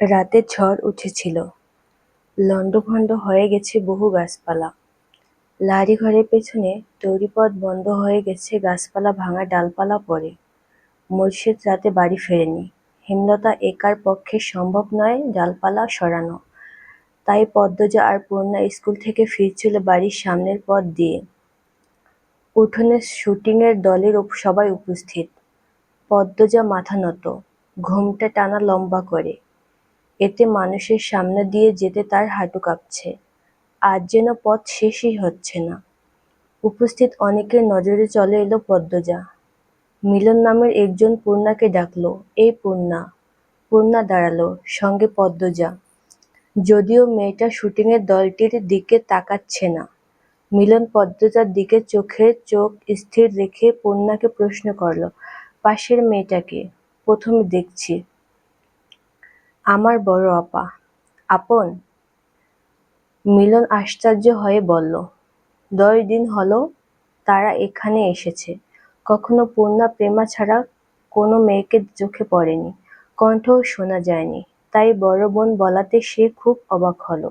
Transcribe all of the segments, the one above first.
রাতে ঝড় উঠেছিল। লণ্ডভণ্ড হয়ে গেছে বহু গাছপালা। লারি ঘরের পেছনে তৈরিপথ বন্ধ হয়ে গেছে গাছপালা ভাঙা ডালপালা পড়ে মুর্শিদ রাতে বাড়ি ফেরেনি। হেমলতা একার পক্ষে সম্ভব নয় ডালপালা সরানো। তাই পদ্মজা আর পূর্ণা স্কুল থেকে ফিরছিল বাড়ির সামনের পথ দিয়ে। উঠোনে শুটিংয়ের দলের সবাই উপস্থিত। পদ্মজা মাথা নত। ঘুমটা টানা লম্বা করে। এতে মানুষের সামনে দিয়ে যেতে তার হাঁটু কাঁপছে। আর যেন পথ শেষই হচ্ছে না। উপস্থিত অনেকের নজরে চলে এলো পদ্মজা। মিলন নামের একজন পূর্ণাকে ডাকলো, এই পূর্ণা। পূর্ণা দাঁড়াল, সঙ্গে পদ্মজা। যদিও মেয়েটা শুটিংয়ের দলটির দিকে তাকাচ্ছে না, মিলন পদ্মজার দিকে চোখে চোখ স্থির রেখে পূর্ণাকে প্রশ্ন করল, পাশের মেয়েটাকে? প্রথমে দেখছি। আমার বড় আপা। আপন? মিলন আশ্চর্য হয়ে বলল, দশ দিন হলো তারা এখানে এসেছে। কখনো পূর্ণা প্রেমা ছাড়া কোনো মেয়েকে চোখে পড়েনি। কণ্ঠও শোনা যায়নি। তাই বড় বোন বলাতে সে খুব অবাক হলো।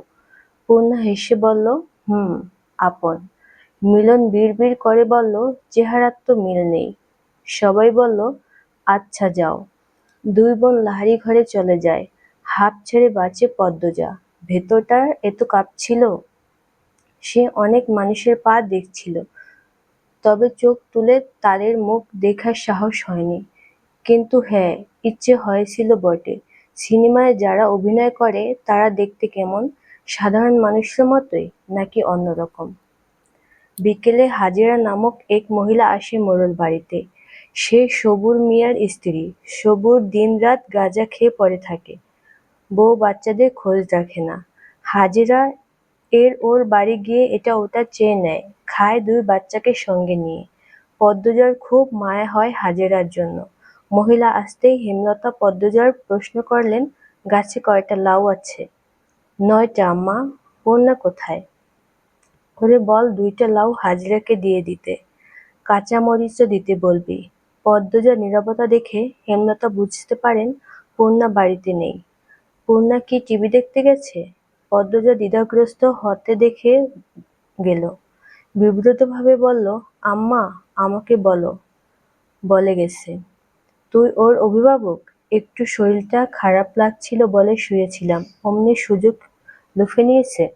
পূর্ণা হেসে বলল, হুম, আপন। মিলন বিড়বিড় করে বলল, চেহারার তো মিল নেই। সবাই বলল আচ্ছা যাও। দুই বোন লাহারি ঘরে চলে যায়। হাঁপ ছেড়ে বাঁচে পদ্মজা। ভেতরটা এত কাঁপছিল, সে অনেক মানুষের পা দেখছিল। তবে চোখ তুলে তাদের মুখ দেখার সাহস হয়নি। কিন্তু হ্যাঁ ইচ্ছে হয়েছিল বটে। সিনেমায় যারা অভিনয় করে, তারা দেখতে কেমন? সাধারণ মানুষের মতোই, নাকি অন্যরকম? বিকেলে হাজিরা নামক এক মহিলা আসে মোড়ল বাড়িতে। সে সবুর মিয়ার স্ত্রী। সবুর দিনরাত গাঁজা খেয়ে পড়ে থাকে। বউ বাচ্চাদের খোঁজ রাখে না। হাজিরা এর ওর বাড়ি গিয়ে এটা ওটা চেয়ে নেয়, খায় দুই বাচ্চাকে সঙ্গে নিয়ে। পদ্মজার খুব মায়া হয় হাজেরার জন্য। মহিলা আসতেই হেমলতা পদ্মজার প্রশ্ন করলেন, গাছে কয়টা লাউ আছে? নয়টা, আম্মা। পূর্ণা কোথায়? করে বল, দুইটা লাউ হাজরাকে দিয়ে দিতে। কাঁচা মরিচও দিতে বলবি। পদ্মজা নীরবতা দেখে হেমলতা বুঝতে পারেন পূর্ণা বাড়িতে নেই। পূর্ণা কি টিভি দেখতে গেছে? পদ্মজা দ্বিধাগ্রস্ত হতে দেখে গেল। বিব্রতভাবে বলল, আম্মা, আমাকে বলো। বলে গেছে। তুই ওর অভিভাবক? একটু শরীরটা খারাপ লাগছিল বলে শুয়েছিলাম। অমনি সুযোগ লুফে নিয়েছে?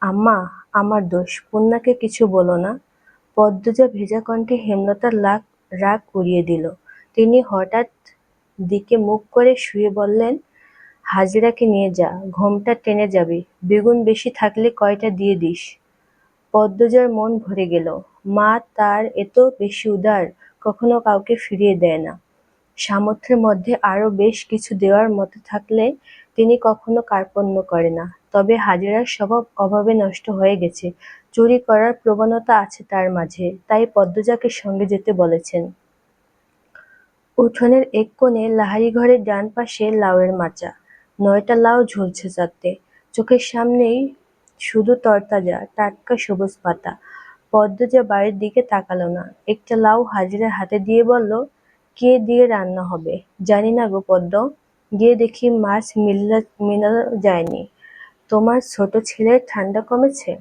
আম্মা, আমার দোষ। পূর্ণাকে কিছু বলো না। পদ্মজা ভেজা কণ্ঠে হেমলতার লাগ রাগ উড়িয়ে দিল। তিনি হঠাৎ দিকে মুখ করে শুয়ে বললেন হাজিরাকে নিয়ে যা, ঘোমটা টেনে যাবে, বেগুন বেশি থাকলে কয়টা দিয়ে দিস? পদ্মজার মন ভরে গেল, মা তার এত বেশি উদার, কখনো কাউকে ফিরিয়ে দেয় না। সামর্থ্যের মধ্যে আরও বেশ কিছু দেওয়ার মতো থাকলে তিনি কখনো কার্পণ্য করে না। তবে হাজিরার স্বভাব অভাবে নষ্ট হয়ে গেছে, চুরি করার প্রবণতা আছে তার মাঝে, তাই পদ্মজাকে সঙ্গে যেতে বলেছেন। উঠোনের এক কোণে লাহারি ঘরের ডান পাশে লাউয়ের মাচা। নয়টা লাউ ঝুলছে চারটে। চোখের সামনেই শুধু তরতাজা, টাটকা সবুজ পাতা। পদ্ম পদ্মজা বাড়ির দিকে তাকালো না। একটা লাউ হাজিরার হাতে দিয়ে বলল, কে দিয়ে রান্না হবে? জানি না গো পদ্ম। গিয়ে দেখি মাছ মিল্লা মিলানো যায়নি। তোমার ছোট ছেলের ঠান্ডা কমেছে?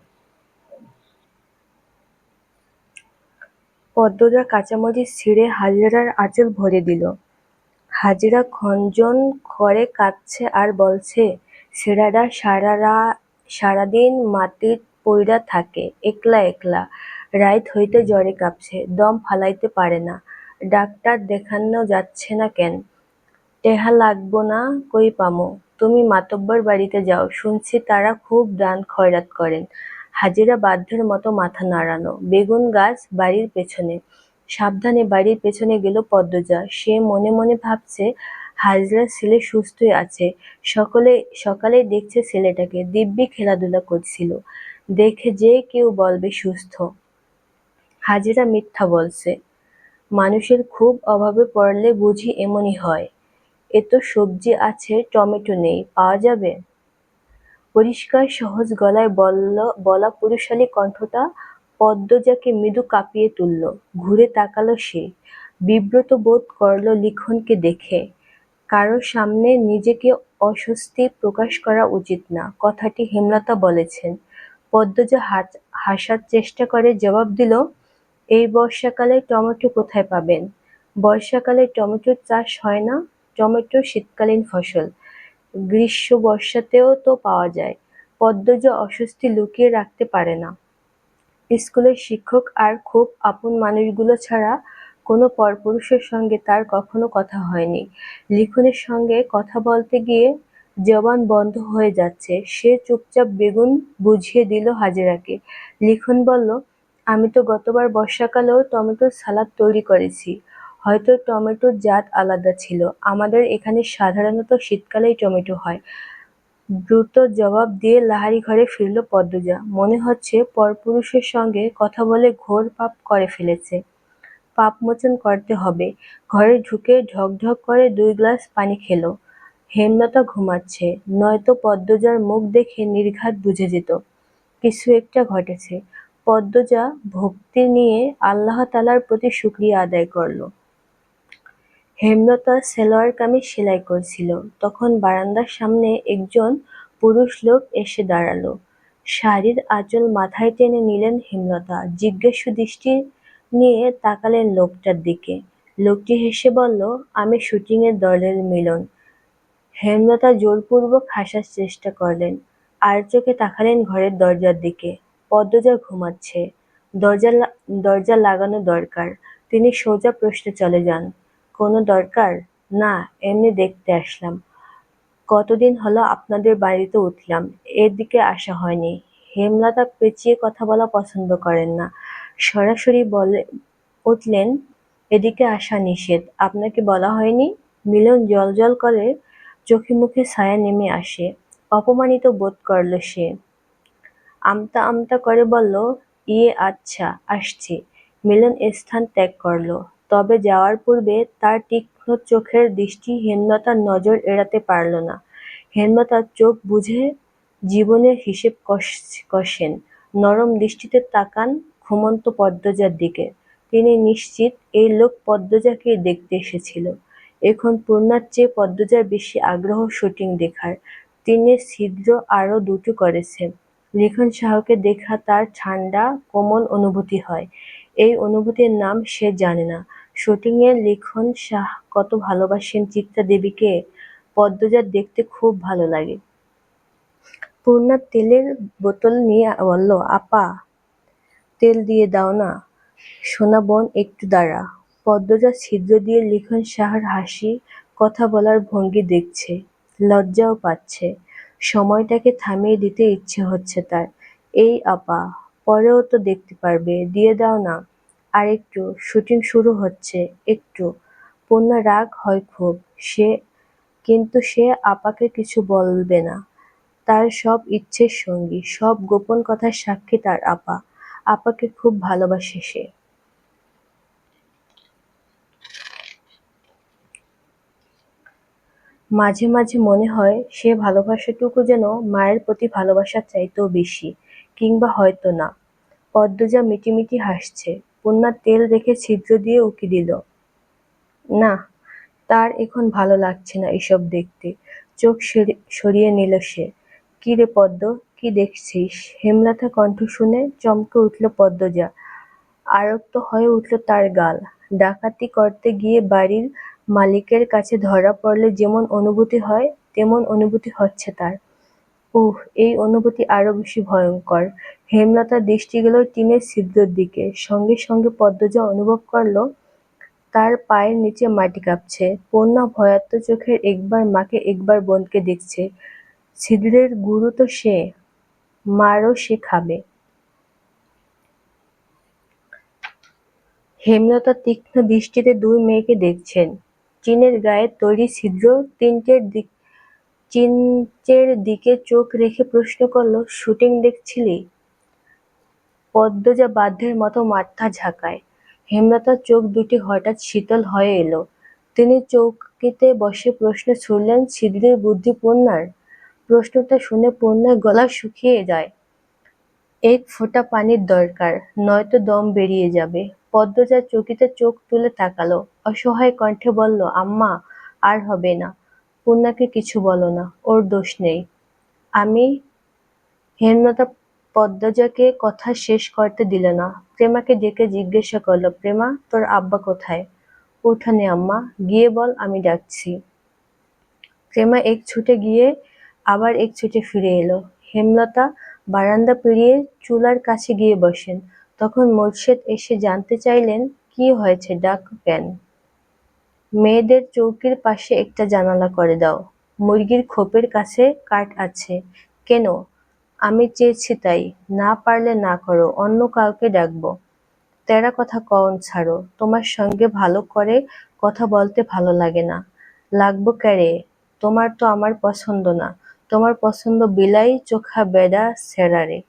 পদ্মজা কাঁচামরিচ ছিঁড়ে হাজিরার আঁচল ভরে দিল। হাজিরা খঞ্জন করে কাঁদছে আর বলছে সারা সারাদিন মাটির পইরা থাকে, একলা একলা। রাইত হইতে জ্বরে কাঁপছে, দম ফালাইতে পারে না। ডাক্তার দেখানো যাচ্ছে না কেন? টেহা লাগবো না, কই পামো? তুমি মাতব্বর বাড়িতে যাও, শুনছি তারা খুব দান খয়রাত করেন। হাজিরা বাধ্যের মতো মাথা নাড়ানো। বেগুন গাছ বাড়ির পেছনে। সাবধানে বাড়ির পেছনে গেল পদ্মজা। সে মনে মনে ভাবছে, হাজরা ছেলে সুস্থই আছে। সকলে সকালে দেখছে ছেলেটাকে। দিব্যি খেলাধুলা করছিল। দেখে যে কেউ বলবে সুস্থ। হাজিরা মিথ্যা বলছে। মানুষের খুব অভাবে পড়লে বুঝি এমনই হয়। এত সবজি আছে, টমেটো নেই। পাওয়া যাবে? পরিষ্কার, সহজ গলায় বলল, বলা পুরুষালী কণ্ঠটা পদ্মজাকে মৃদু কাঁপিয়ে তুলল। ঘুরে তাকালো সে। বিব্রত বোধ করল লিখনকে দেখে। কারও সামনে নিজেকে অস্বস্তি প্রকাশ করা উচিত না, কথাটি হেমলতা বলেছেন। পদ্মজা হাসার চেষ্টা করে জবাব দিল, এই বর্ষাকালে টমেটো কোথায় পাবেন? বর্ষাকালে টমেটোর চাষ হয় না? টমেটো শীতকালীন ফসল। গ্রীষ্ম বর্ষাতেও তো পাওয়া যায়। পদ্মজা অস্বস্তি লুকিয়ে রাখতে পারে না। স্কুলের শিক্ষক আর খুব আপন মানুষগুলো ছাড়া কোনো পরপুরুষের সঙ্গে তার কখনো কথা হয়নি। লিখনের সঙ্গে কথা বলতে গিয়ে জবান বন্ধ হয়ে যাচ্ছে। সে চুপচাপ বেগুন বুঝিয়ে দিল হাজেরাকে। লিখন বলল, আমি তো গতবার বর্ষাকালেও টমেটোর সালাদ তৈরি করেছি। হয়তো টমেটোর জাত আলাদা ছিল। আমাদের এখানে সাধারণত শীতকালেই টমেটো হয়। দ্রুত জবাব দিয়ে লাহারি ঘরে ফিরল পদ্মজা। মনে হচ্ছে পরপুরুষের সঙ্গে কথা বলে ঘোর পাপ করে ফেলেছে। পাপমোচন করতে হবে। ঘরে ঢুকে ঢকঢক করে দুই গ্লাস পানি খেলো। হেমলতা ঘুমাচ্ছে। নয়তো পদ্মজার মুখ দেখে নির্ঘাত বুঝে যেত। কিছু একটা ঘটেছে। পদ্মজা ভক্তি নিয়ে আল্লাহ তালার প্রতি শুক্রিয়া আদায় করল। হেমলতা সেলোয়ার কামিজ সেলাই করছিল। তখন বারান্দার সামনে একজন পুরুষ লোক এসে দাঁড়াল। শাড়ির আঁচল মাথায় টেনে নিলেন হেমলতা। জিজ্ঞাসু দৃষ্টি নিয়ে তাকালেন লোকটার দিকে। লোকটি হেসে বলল, আমি শুটিংয়ের দলের মিলন। হেমলতা জোরপূর্বক হাসার চেষ্টা করলেন। আর চোখে তাকালেন ঘরের দরজার দিকে। পদ্মজা ঘুমাচ্ছে। দরজা দরজা লাগানো দরকার। তিনি সোজা প্রশ্নে চলে যান। কোনো দরকার? না, এমনি দেখতে আসলাম। কতদিন হলো আপনাদের বাড়িতে উঠলাম, এর দিকে আসা হয়নি। হেমলতা পেঁচিয়ে কথা বলা পছন্দ করেন না। সরাসরি বলে, উঠলেন, এদিকে আসা নিষেধ। আপনাকে বলা হয়নি? মিলন জল করে চোখে মুখে ছায়া নেমে আসে। অপমানিত বোধ করল সে। আমতা আমতা করে বলল ইয়ে আচ্ছা আসছি। মিলন স্থান ত্যাগ করল। তবে যাওয়ার পূর্বে তার তীক্ষ্ণ চোখের দৃষ্টি হেমলতার নজর এড়াতে পারল না। হেমলতার চোখ বুঝে জীবনের হিসেব কষ- কষেন। নরম দৃষ্টিতে তাকান ঘুমন্ত পদ্মজার দিকে। তিনি নিশ্চিত এই লোক পদ্মজাকে দেখতে এসেছিল। এখন পূর্ণার চেয়ে পদ্মজার বেশি আগ্রহ শুটিং দেখার। তিনি ছিদ্র আরও দুটো করেছে লিখন শাহকে দেখা তার ঠান্ডা, কোমল অনুভূতি হয়। এই অনুভূতির নাম সে জানে না। শুটিংয়ে লিখন শাহ কত ভালোবাসেন চিত্রা দেবীকে। পদ্মজার দেখতে খুব ভালো লাগে। পূর্ণা তেলের বোতল নিয়ে বলল, আপা, তেল দিয়ে দাও না, সোনা বোন, একটু দাঁড়া। পদ্মজা ছিদ্র দিয়ে লিখন সাহার হাসি, কথা বলার ভঙ্গি দেখছে, লজ্জাও পাচ্ছে। সময়টাকে থামিয়ে দিতে ইচ্ছে হচ্ছে তার। এই আপা, পরেও তো দেখতে পারবে, দিয়ে দাও না। আর একটু শুটিং শুরু হচ্ছে, একটু। পূর্ণা রাগ হয় খুব। সে, কিন্তু সে আপাকে কিছু বলবে না। তার সব ইচ্ছের সঙ্গী, সব গোপন কথার সাক্ষী তার আপা। আপাকে খুব ভালোবাসে সে। মাঝে মাঝে মনে হয় সে ভালোবাসাটুকু যেন মায়ের প্রতি ভালোবাসার চাইতেও বেশি, কিংবা হয়তো না। পদ্মজা মিটিমিটি হাসছে। পূর্ণা তেল রেখে ছিদ্র দিয়ে উকি দিল। না, তার এখন ভালো লাগছে না এসব দেখতে। চোখ সরি- সরিয়ে নিল সে। কি রে পদ্ম, কি দেখছিস হেমলাথা কণ্ঠ শুনে চমকে উঠল পদ্মজা। আরক্ত হয়ে উঠল তার গাল। ডাকাতি করতে গিয়ে বাড়ির মালিকের কাছে ধরা পড়লে যেমন অনুভূতি হয়, তেমন অনুভূতি হচ্ছে তার। উহ, এই অনুভূতি আরও বেশি ভয়ঙ্কর। হেমলতার দৃষ্টি গেল টিনের ছিদ্রের দিকে। সঙ্গে সঙ্গে পদ্ম পদ্মজা অনুভব করল, তার পায়ের নিচে মাটি কাঁপছে। পূর্ণা ভয়ার্ত চোখে একবার মাকে একবার বোনকে দেখছে। ছিদ্রের গুরু তো সে, মারও সে খাবে। হেমলতা তীক্ষ্ণ দৃষ্টিতে দুই মেয়েকে দেখছেন। চীনের গায়ে তৈরি ছিদ্র তিনটের দিক চিনচের দিকে চোখ রেখে প্রশ্ন করল, শুটিং দেখছিলি? পদ্মজা বাধ্যের মতো মাথা ঝাঁকায়। হেমলতার চোখ দুটি হঠাৎ শীতল হয়ে এলো। তিনি চৌকিতে বসে প্রশ্ন ছুড়লেন ছিদ্রের বুদ্ধি পূর্ণার? প্রশ্নটা শুনে পূর্ণার গলা শুকিয়ে যায়। এক ফোঁটা পানির দরকার, নয়তো দম বেরিয়ে যাবে। পদ্মজা চকিতে চোখ তুলে তাকালো। অসহায় কণ্ঠে বলল, আম্মা, আর হবে না। পূর্ণাকে কিছু বলো না, ওর দোষ নেই। আমি হেমলতা পদ্মজাকে কথা শেষ করতে দিল না। প্রেমাকে ডেকে জিজ্ঞাসা করল, প্রেমা, তোর আব্বা কোথায়? উঠানে, আম্মা, গিয়ে বল, আমি ডাকছি। প্রেমা এক ছুটে গিয়ে আবার এক ছুটে ফিরে এলো। হেমলতা বারান্দা পেরিয়ে চুলার কাছে গিয়ে বসেন। তখন মোর্শেদ এসে জানতে চাইলেন, কি হয়েছে? ডাক কেন? মেয়েদের চৌকির পাশে একটা জানালা করে দাও। মুরগির খোপের কাছে কাঠ আছে। কেন? আমি চেয়েছি তাই। না পারলে না করো, অন্য কাউকে ডাকবো। তেরা কথা কন, ছাড়ো। তোমার সঙ্গে ভালো করে কথা বলতে ভালো লাগে না। লাগবো ক্যারে? তোমার তো আমার পছন্দ না। তোমার পছন্দ বিলাই চোখা বেডা সেরারে।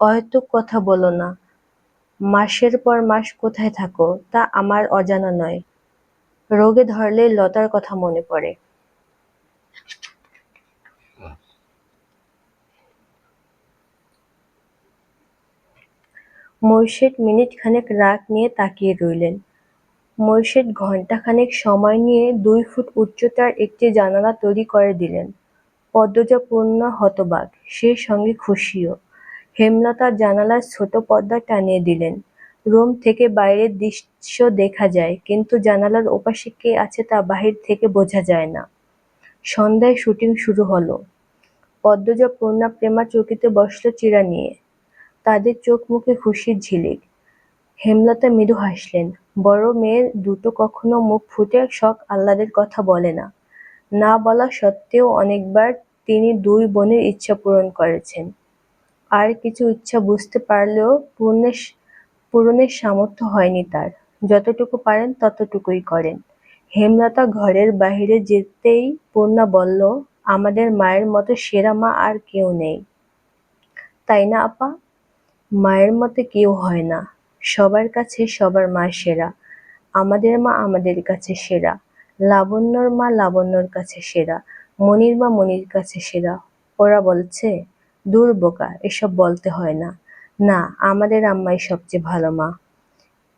অহেতুক কথা বলো না। মাসের পর মাস কোথায় থাকো? তা আমার অজানা নয়। রোগে ধরলে লতার কথা মনে পড়ে। মোর্শেদ মিনিট খানেক রাগ নিয়ে তাকিয়ে রইলেন। মোর্শেদ ঘণ্টাখানেক সময় নিয়ে দুই ফুট উচ্চতার একটি জানালা তৈরি করে দিলেন। পদ্মজা পূর্ণ হতবাক, সেই সঙ্গে খুশিও। হেমলতার জানালার ছোট পর্দা টানিয়ে দিলেন। রুম থেকে বাইরের দৃশ্য দেখা যায়, কিন্তু জানালার ওপাশে কে আছে তা বাহির থেকে বোঝা যায় না। সন্ধ্যায় শুটিং শুরু হলো। পদ্মজা, পূর্ণা, প্রেমা চৌকিতে বসল চিরা নিয়ে। তাদের চোখ মুখে খুশির ঝিলিক। হেমলতা মৃদু হাসলেন, বড় মেয়ের দুটো কখনো মুখ ফুটে শখ আহ্লাদের কথা বলে না। না বলা সত্ত্বেও অনেকবার তিনি দুই বোনের ইচ্ছা পূরণ করেছেন। আর কিছু ইচ্ছা বুঝতে পারলেও পূর্ণের পূরণের সামর্থ্য হয়নি তার। যতটুকু পারেন ততটুকুই করেন। হেমলতা ঘরের বাহিরে যেতেই পূর্ণা বলল, আমাদের মায়ের মতো সেরা মা আর কেউ নেই। তাই না আপা? মায়ের মতে কেউ হয় না। সবার কাছে সবার মা সেরা। আমাদের মা আমাদের কাছে সেরা। লাবণ্যর মা লাবণ্যর কাছে সেরা। মনির মা মনির কাছে সেরা। ওরা বলছে দুর্বোকা এসব বলতে হয় না। না, আমাদের আম্মাই সবচেয়ে ভালো মা।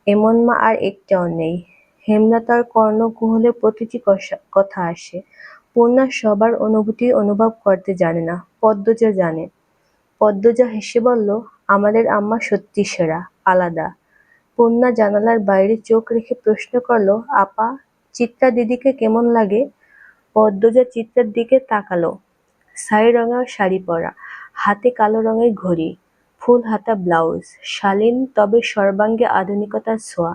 এমন মা আর একটাও নেই। হেমলতার কর্ণকুহলে প্রতিটি কথা আসে। পূর্ণা সবার অনুভূতি অনুভব করতে জানে না, পদ্মজা জানে। পদ্মজা হেসে বলল, আমাদের আম্মা সত্যি সেরা, আলাদা। পূর্ণা জানালার বাইরে চোখ রেখে প্রশ্ন করল, আপা, চিত্রা দিদিকে কেমন লাগে? পদ্মজা চিত্রার দিকে তাকালো। ছাই রঙের শাড়ি পরা, হাতে কালো রঙের ঘড়ি। ফুল হাতা ব্লাউজ, শালীন তবে সর্বাঙ্গে আধুনিকতার ছোঁয়া।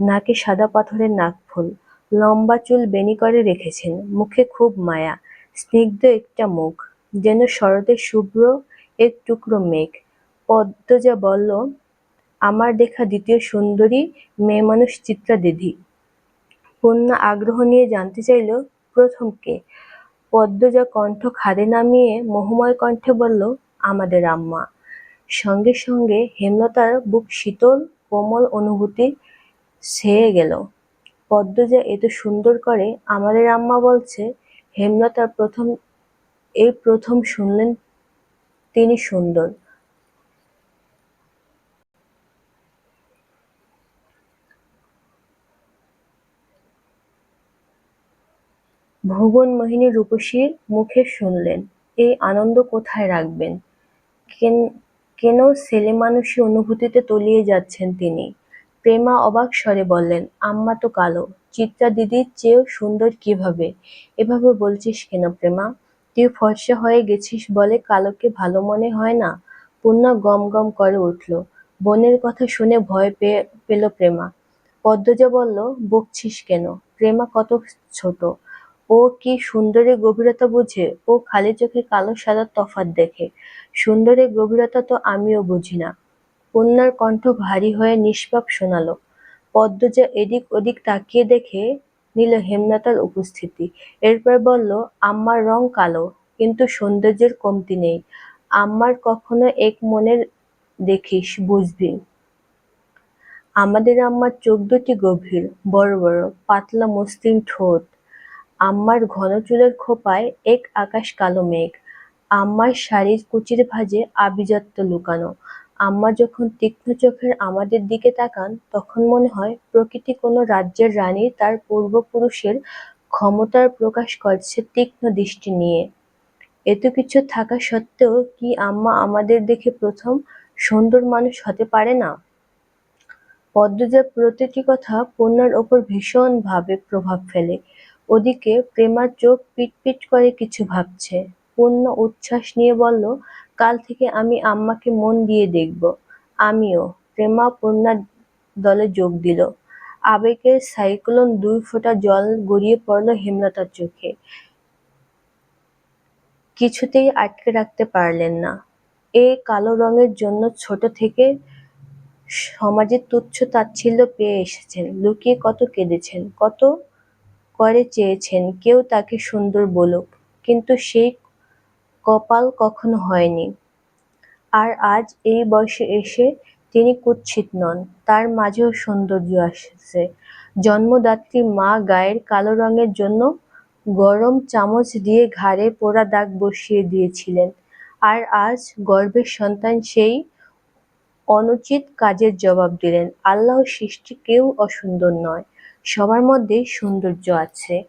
নাকে সাদা পাথরের নাকফুল, লম্বা চুল বেনি করে রেখেছেন, মুখে খুব মায়া, স্নিগ্ধ একটা মুখ, যেন শরতের শুভ্র এক টুকরো মেঘ। পদ্মজা বলল, আমার দেখা দ্বিতীয় সুন্দরী মেয়ে মানুষ চিত্রা দিদি। কন্যা আগ্রহ নিয়ে জানতে চাইল, প্রথম কে? পদ্মজা কণ্ঠ খাদে নামিয়ে মোহময় কণ্ঠে বলল, আমাদের আম্মা। সঙ্গে সঙ্গে হেমলতার বুক শীতল, কোমল অনুভূতি ছেয়ে গেল। পদ্মজা এত সুন্দর করে আমাদের আম্মা বলছে হেমলতার প্রথম, এই প্রথম শুনলেন তিনি সুন্দর। ভুবন মোহিনী রূপসীর মুখে শুনলেন, এই আনন্দ কোথায় রাখবেন? কেন ছেলে মানুষই অনুভূতিতে তলিয়ে যাচ্ছেন তিনি? প্রেমা অবাক স্বরে বললেন, আম্মা তো কালো। চিত্রা দিদির চেয়েও সুন্দর কীভাবে? এভাবে বলছিস কেন প্রেমা? তুই ফর্সা হয়ে গেছিস বলে কালোকে ভালো মনে হয় না? পূর্ণা গম গম করে উঠল। বোনের কথা শুনে ভয় পেয়ে পেল প্রেমা। পদ্মজা বলল, বকছিস কেন? প্রেমা কত ছোট। ও কি সুন্দরের গভীরতা বুঝে? ও খালি চোখে কালো সাদা তফাৎ দেখে। সুন্দরের গভীরতা তো আমিও বুঝি না। কন্যার কণ্ঠ ভারী হয়ে নিষ্পাপ শোনালো। পদ্মজা এদিক ওদিক তাকিয়ে দেখে নিল হেমলতার উপস্থিতি। এরপর বলল, আম্মার রং কালো, কিন্তু সৌন্দর্যের কমতি নেই। আম্মার কখনো এক মনের দেখিস, বুঝবি। আমাদের আম্মার চোখ দুটি গভীর, বড় বড়, পাতলা মসৃণ ঠোঁট। আম্মার ঘন চুলের খোপায় এক আকাশ কালো মেঘ। আম্মার শাড়ির কুচির ভাঁজে আভিজাত্য লুকানো। আম্মা যখন তীক্ষ্ণ চোখের আমাদের দিকে তাকান, তখন মনে হয় প্রকৃতি কোনো রাজ্যের রানী তার পূর্বপুরুষের ক্ষমতার প্রকাশ করছে তীক্ষ্ণ দৃষ্টি নিয়ে। এত কিছু থাকা সত্ত্বেও কি আম্মা আমাদের দেখে প্রথম সুন্দর মানুষ হতে পারে না? পদ্মজার প্রতিটি কথা পূর্ণার ওপর ভীষণভাবে প্রভাব ফেলে। ওদিকে প্রেমার চোখ পিটপিট করে কিছু ভাবছে। পূর্ণ উচ্ছ্বাস নিয়ে বলল, কাল থেকে আমি আম্মাকে মন দিয়ে দেখব। আমিও। প্রেমা পূর্ণার দলে যোগ দিল। আবেগের সাইক্লোন দুই ফোঁটা জল গড়িয়ে পড়ল হেমলতার চোখে। কিছুতেই আটকে রাখতে পারলেন না। এ কালো রঙের জন্য ছোট থেকে সমাজে তুচ্ছ তাচ্ছিল্য পেয়ে এসেছেন। লুকিয়ে কত কেঁদেছেন, কত করে চেয়েছেন, কেউ তাকে সুন্দর বলুক, কিন্তু সেই কপাল কখনো হয়নি। আর আজ এই বয়সে এসে তিনি কুৎসিত নন, তার মাঝেও সৌন্দর্য আসছে। জন্মদাত্রী মা গায়ের কালো রঙের জন্য গরম চামচ দিয়ে ঘাড়ে পোড়া দাগ বসিয়ে দিয়েছিলেন। আর আজ গর্ভের সন্তান সেই অনুচিত কাজের জবাব দিলেন। আল্লাহ সৃষ্টি কেউ অসুন্দর নয়। সবার মধ্যেই সৌন্দর্য আছে।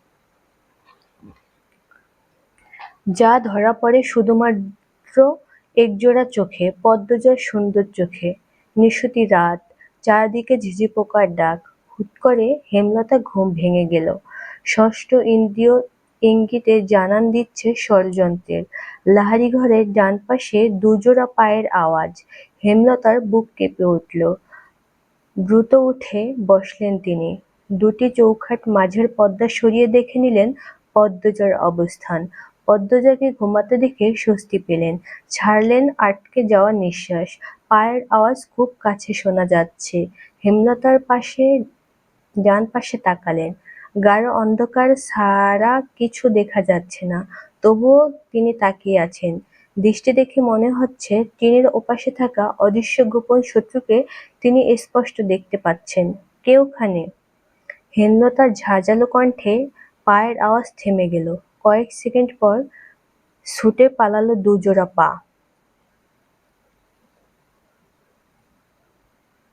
যা ধরা পড়ে শুধুমাত্র একজোড়া চোখে, পদ্মজার সুন্দর চোখে। নিশুতি রাত, চারদিকে ঝিঝি পোকার ডাক, হুট করে হেমলতা ঘুম ভেঙে গেল। ষষ্ঠ ইন্দ্রিয় ইঙ্গিতে জানান দিচ্ছে ষড়যন্ত্রের। লাহারি ঘরের ডান পাশে দুজোড়া পায়ের আওয়াজ, হেমলতার বুক কেঁপে উঠল। দ্রুত উঠে বসলেন তিনি। দুটি চৌখাট মাঝের পর্দা সরিয়ে দেখে নিলেন পদ্মজার অবস্থান। পদ্মজাকে ঘুমাতে দেখে স্বস্তি পেলেন। ছাড়লেন আটকে যাওয়া নিঃশ্বাস। পায়ের আওয়াজ খুব কাছে শোনা যাচ্ছে। হেমলতার পাশে, ডান পাশে তাকালেন। গাঢ় অন্ধকার সারা কিছু দেখা যাচ্ছে না। তবুও তিনি তাকিয়ে আছেন। দৃষ্টি দেখে মনে হচ্ছে টিনের ওপাশে থাকা অদৃশ্য গোপন শত্রুকে তিনি স্পষ্ট দেখতে পাচ্ছেন। কেউখানে হেমলতার ঝাঁঝালো কণ্ঠে পায়ের আওয়াজ থেমে গেল। কয়েক সেকেন্ড পর ছুটে পালালো দুজোড়া পা।